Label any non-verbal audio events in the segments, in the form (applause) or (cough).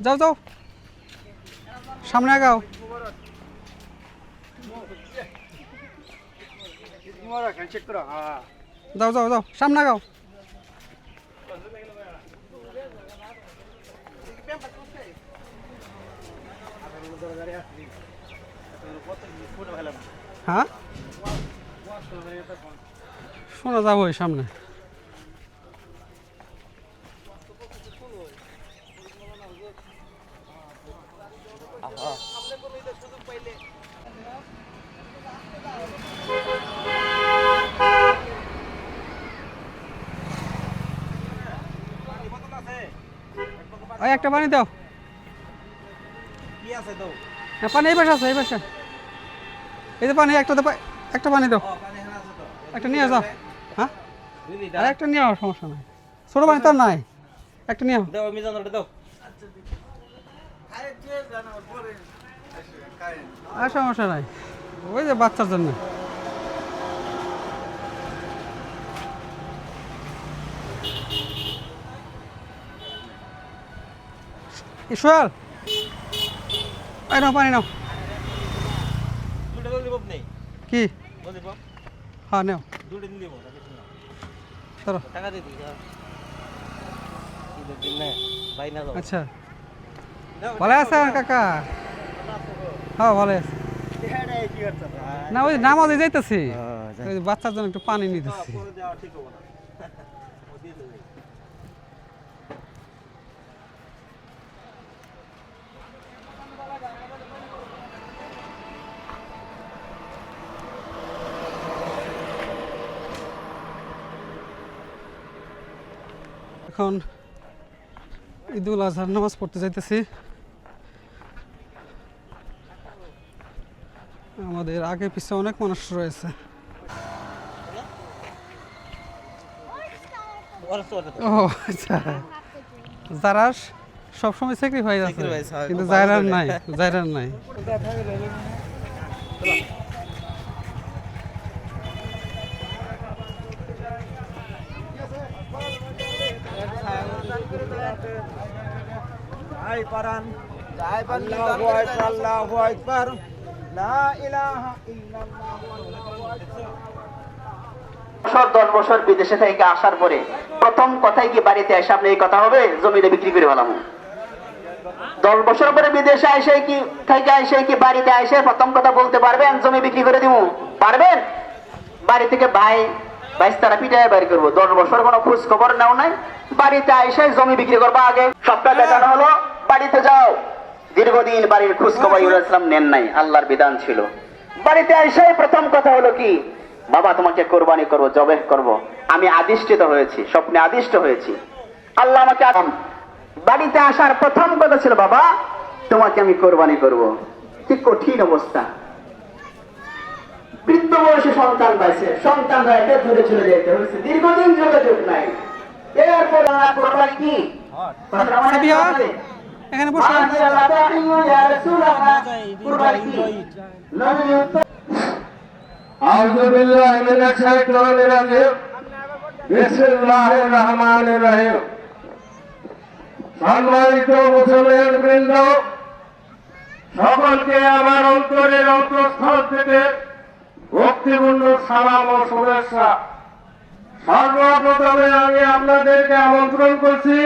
যাও যাও। সামনে আগাও। যাও যাও যাও। সামনে আগাও। হ্যাঁ? শোনা যাব সামনে। পানি এই পাশে আছে এই পাশে। এই যে পানি একটা একটা পানি দাও। একটা নিয়ে যাও। হ্যাঁ? আর একটা নিয়ে সমস্যা নাই। ছোটো পানি তো নাই। একটা নিয়ে দাও আর সমস্যা নাই। ওই যে বাচ্চার জন্য। ঈশ্বর এই নাও পানি নাও। দুটো দিব নেই। কি? হ্যাঁ নাও। দিই হ্যাঁ। আচ্ছা। ভালো আছেন কাকা? হ্যাঁ ভালো আছে। না ওই নামাজে যাইতেছি। ওই বাচ্চার জন্য একটু পানি নিতেছি (laughs) করে দেওয়া ঠিক হবে না ও দিয়ে দেবে এখন ঈদুল আজহার নামাজ পড়তে যাইতেছি। আমাদের আগে পিছে অনেক মানুষ রয়েছে। ও আচ্ছা। যারা সবসময় স্যাক্রিফাইস আছে কিন্তু জায়রার নাই জায়রার নাই। আই পারান আল্লাহু আকবার আল্লাহু আকবার। লা ইলাহা ইল্লাল্লাহু বছর দশ বছর বিদেশে থেকে আসার পরে প্রথম কথাই কি বাড়িতে এসে আপনি এই কথা হবে? জমিতে বিক্রি করে ফেলাম। দশ বছর পরে বিদেশে এসে কি থেকে এসে কি বাড়িতে এসে প্রথম কথা বলতে পারবেন? জমি বিক্রি করে দিব পারবেন? বাড়ি থেকে ভাই বাইশ তারা বাড়ি করব। দশ বছর কোনো খোঁজ খবর নেও নাই। বাড়িতে এসে জমি বিক্রি করব আগে। সবটা দেখানো হলো বাড়িতে যাও। দীর্ঘদিন বাড়ির খোঁজ খবর ইসলাম নেন নাই আল্লাহর বিধান ছিল। বাড়িতে এসে প্রথম কথা হলো কি বাবা তোমাকে কোরবানি করব জবে করব। আমি আদিষ্টিত হয়েছি স্বপ্নে আদিষ্ট হয়েছি। আল্লাহ আমাকে বাড়িতে আসার প্রথম কথা ছিল বাবা তোমাকে আমি কোরবানি করব। কি কঠিন অবস্থা। বৃদ্ধ বয়সে সন্তান পাইছে। সন্তান একে ধরে চলে যেতে হয়েছে দীর্ঘদিন যোগাযোগ নাই। এরপর কোরবানি কি? এখানে বসে। রহিম। সম্মানিত মুসলমান বৃন্দ সকলকে আমার অন্তরের অন্তঃস্থল থেকে ভক্তিপূর্ণ সালাম ও শুভেচ্ছা। সর্বপ্রথমে আমি আপনাদেরকে আমন্ত্রণ করছি,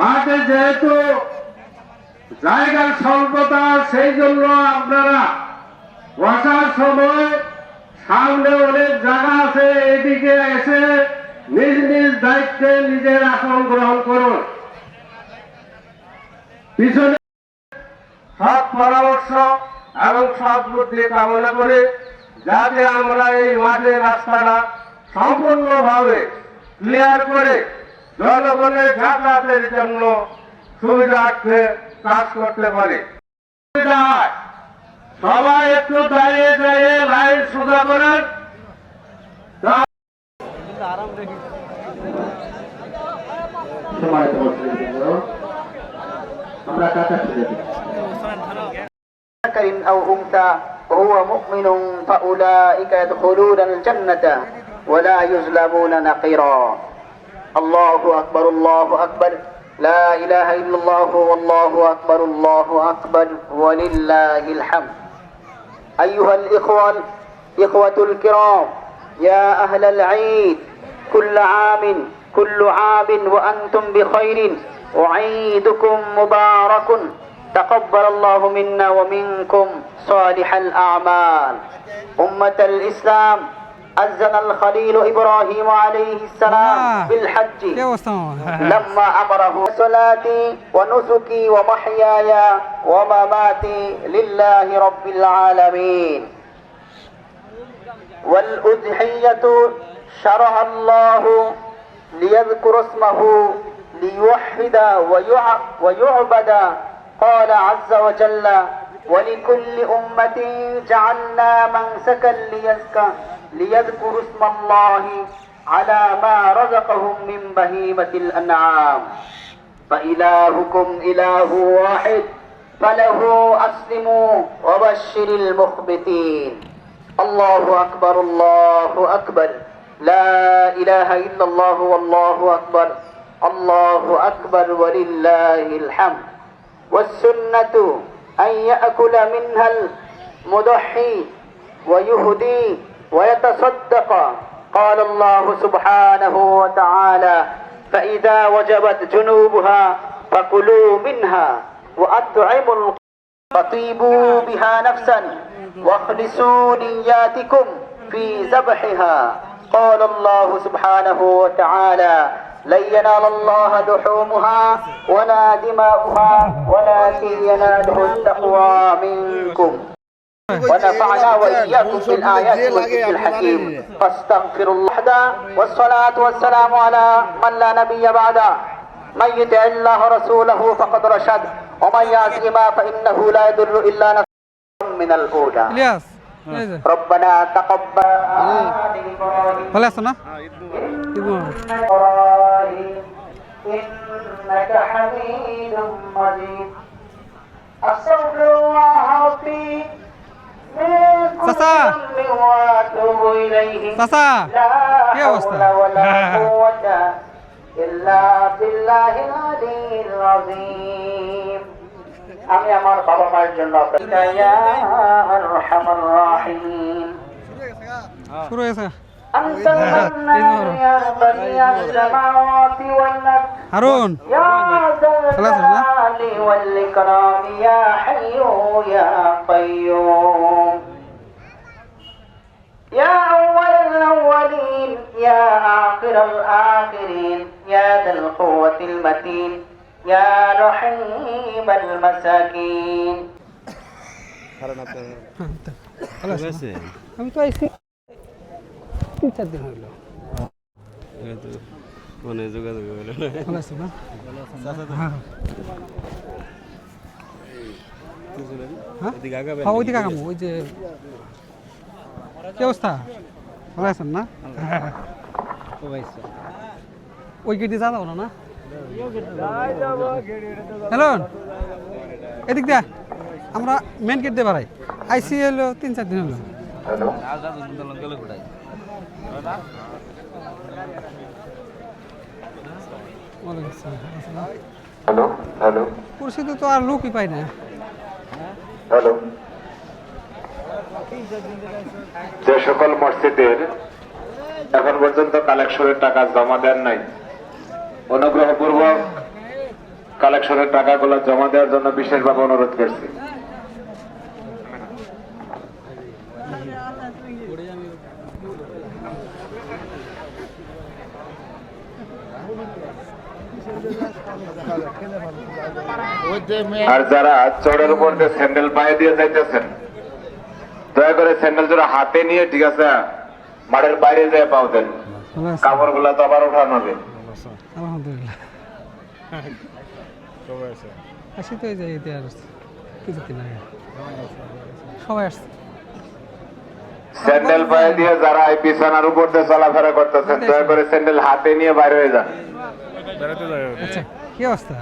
মাঠে যেহেতু জায়গার স্বল্পতা, সেই জন্য আপনারা বসার সময় সামনে অনেক জায়গা আছে, এদিকে এসে নিজ নিজ দায়িত্বে নিজের আসন গ্রহণ করুন। পিছনে সৎ পরামর্শ এবং সৎ বুদ্ধি কামনা করে যাতে আমরা এই মাঠের রাস্তাটা সম্পূর্ণভাবে ক্লিয়ার করে জনগণের যাতায়াতের জন্য সুবিধার্থে কাজ করতে পারি। সবাই একটু দাঁড়িয়ে দাঁড়িয়ে লাইন সোজা করেন। আমরা কাছাকাছি وهو مؤمن فأولئك يدخلون الجنة ولا يظلمون نقيرا. الله أكبر الله أكبر. لا إله إلا الله والله أكبر الله أكبر. ولله الحمد. أيها الإخوة إخوة الكرام يا أهل العيد كل عام كل عام وأنتم بخير. أعيدكم مبارك. تقبل الله منا ومنكم صالح الأعمال. أمة الإسلام أذن الخليل إبراهيم عليه السلام بالحج. لما أمره صلاتي ونسكي ومحياي ومماتي لله رب العالمين. والأضحية شرع الله ليذكر اسمه ليوحد ويعبد قال عز وجل ولكل أمة جعلنا منسكا ليذكر ليذكروا اسم الله على ما رزقهم من بهيمة الأنعام. فإلهكم إله واحد فله أسلموا وبشر المخبتين. الله أكبر الله أكبر. لا إله إلا الله والله أكبر. الله أكبر ولله الحمد. والسنة أن يأكل منها المضحي ويهدي ويتصدق. قال الله سبحانه وتعالى فإذا وجبت جنوبها فكلوا منها وأطعموا فطيبوا بها نفسا واخلصوا نياتكم في ذبحها. قال الله سبحانه وتعالى لن ينال الله دحومها ولا دماؤها ولكن يناله التقوى منكم. ونفعنا وإياكم بالآيات والذكر الحكيم. فاستغفروا الله والصلاة والسلام على من لا نبي بعد من يطع الله رسوله فقد رشد. ومن يعصهما فإنه لا يضر إلا نفسه. من الأولى. ربنا تقبل. خلاص أنا إنك حميد مجيد أستغفر الله ربي من كل চাচা। ذنب وأتوب إليه চাচা لا কি অবস্থা? حول ولا قوة إلا بالله العلي العظيم আমি আমার বাবা মায়ের জন্য আপনার ইয়া আরহামার রাহিম শুরু হয়েছে أنت المنان يا بديع السماوات والأرض হারুন يا ذا خلاص يا الجلال والإكرام يا حي يا قيوم يا أول الأولين يا آخر الآخرين يا ذا القوة المتين يا رحيم المساكين ভালো আছো না? আমি তো আইছি তিন চার দিন হইল। মানে যোগাযোগ হলো না। ভালো আছো না হ্যাঁ। হ্যাঁ? এদিকে হ্যাঁ ওইদিকে আগামো ওই যে কি অবস্থা? ভালো আছেন না ওই গেটে যা যাব না না হ্যালো? এদিক দিয়া আমরা মেন গেট দিয়ে বাড়াই। আইসি হলো তিন চার দিন হলো। হ্যালো হ্যালো পরিস্থিতি তো আর লোকই পাই না। হ্যালো যে সকল মসজিদের এখন পর্যন্ত কালেকশনের টাকা জমা দেন নাই অনুগ্রহপূর্বক কালেকশনের টাকাগুলো জমা দেওয়ার জন্য বিশেষভাবে অনুরোধ করছি। আর যারা চড়ের উপর দিয়ে স্যান্ডেল পায়ে দিয়ে যাইতেছেন দয়া করে স্যান্ডেল জোড়া হাতে নিয়ে ঠিক আছে মাঠের বাইরে যায় পাও দেন। কাপড়গুলা তো আবার উঠানো হবে। আলহামদুলিল্লাহ। আসি তো এই যে এতে আগে সবাই আসছে। স্যান্ডেল পায়ে দিয়ে যারা এই বিছানার উপর দিয়ে চলাফেরা করতেছেন দয়া করে স্যান্ডেল হাতে নিয়ে বাইরে হয়ে যান। আচ্ছা কি অবস্থা।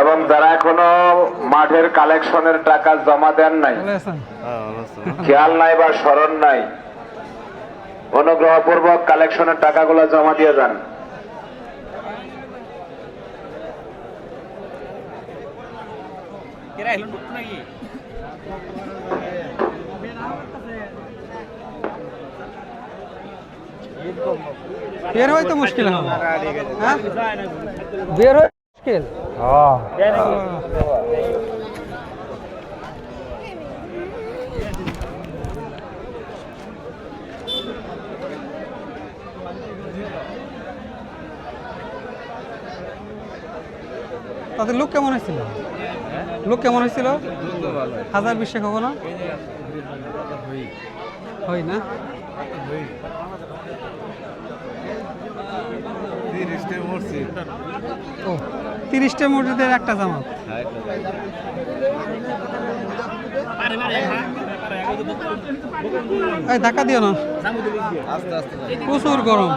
এবং যারা এখনও মাঠের কালেকশনের টাকা জমা দেন নাই ভালো আছেন? হ্যাঁ খেয়াল নাই বা স্মরণ নাই অনুগ্রহপূর্বক কালেকশনের টাকাগুলো জমা দিয়ে যান। বের হয় তো মুশকিল হবে হ্যাঁ বের হয় মুশকিল তাদের লোক কেমন হয়েছিল লোক কেমন হয়েছিল? হাজার বিশেক হব না? হয় না? ও তিরিশটা মসজিদের একটা জামাত। এই ধাক্কা দিও না। প্রচুর গরম।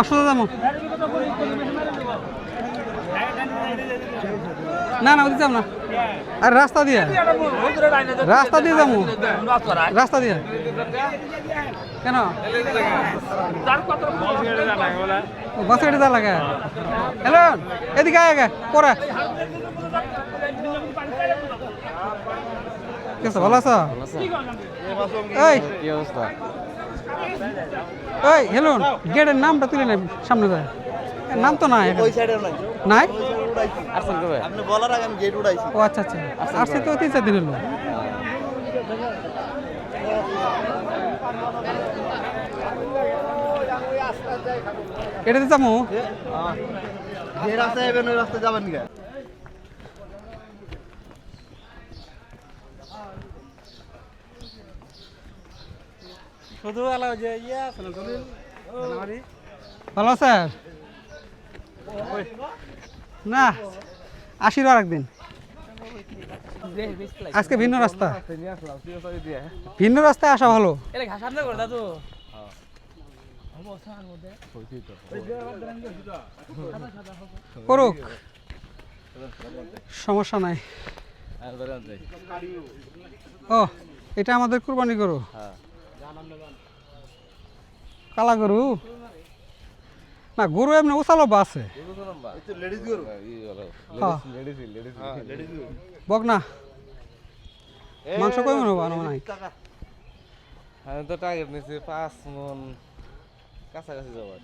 অসুবিধা যাব না না, ওদিকে না। আর, রাস্তা দিয়ে। রাস্তা দিয়ে যাব। রাস্তা দিয়ে। কেন? বাস গাড়ি যা লাগে। হ্যালো, এদিকে আয় আগে, পরে। ভালো আছো? এই। এই হ্যালো গেটের নামটা তুলে নেই সামনে যায়। নাম তো নাই এখানে। নাই আসছেন কবে? আপনি বলার আগে আমি গেট উড়াইছি ও আচ্ছা আচ্ছা। আসছে তো তিন চার দিন হলো এটাতে যাব? যে রাস্তায় যাবেন ওই রাস্তায় যাবেন কে শুধু আলো যে ইয়ে আছে না দলিল ভালো স্যার? না আর একদিন আজকে ভিন্ন রাস্তা। ভিন্ন রাস্তায় আসা ভালো। করুক। সমস্যা নাই। ও, এটা আমাদের কুরবানি করু কালা গরু? না গরু এমনি উচালো আছে। লেডিস গরু? হ্যাঁ। বক না। মাংস কই মনে হব নাই আমি তো টার্গেট নিছি পাঁচ মন কাছাকাছি যাবার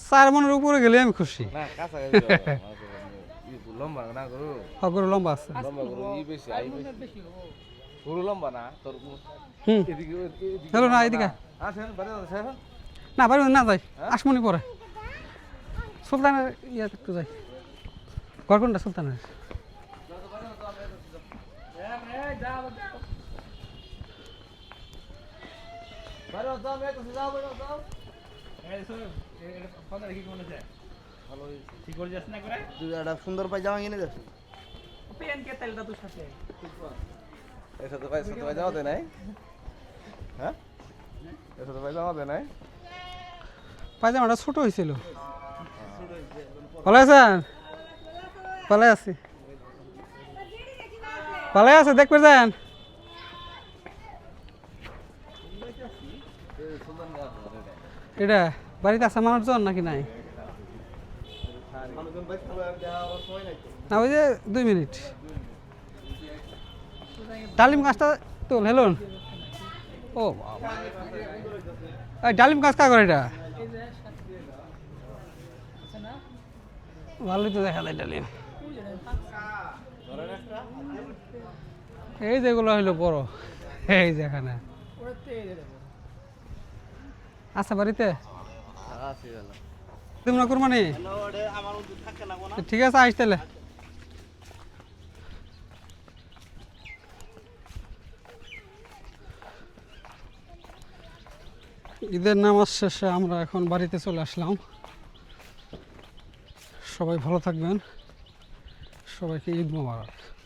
চার মনের উপরে গেলে আমি খুশি। না কাছাকাছি যাবার ই লম্বা না গরু? হ গরু লম্বা আছে। লম্বা গরু ই বেশি আই বেশি। গরু লম্বা না তোর হুম। এদিকে এদিকে হ্যালো না এদিকে আসেন বাড়ি আসেন না বাড়ি না যাই আসমনি পরে। সুলতানের ইয়ে একটু যাই। ঘর কোনটা সুলতানের? সুন্দর কিনে দেখ এর সাথে ভাই সাথে ভাই যাওয়া দেয় নাই? হ্যাঁ? এর সাথে ভাই যাওয়া দেয় নাই? পায়জামাটা ছোট হয়েছিল। ভালো আছেন? ভালো আছি। ভালো আছে দেখবে যান। এটা, বাড়িতে আছে মানুষজন নাকি নাই? না, ওই যে দুই মিনিট। ডালিম গাছটা তো হেলুন। ও বাবা। ডালিম গাছ কা করে এটা? ভালোই তো দেখা যায় ডালিম। এই যেগুলো হইল বড় এই যেখানে আচ্ছা বাড়িতে? তোমরা কুরবানি ঠিক আছে আইস ঈদের নামাজ শেষে আমরা এখন বাড়িতে চলে আসলাম। সবাই ভালো থাকবেন। সবাইকে ঈদ মোবারক।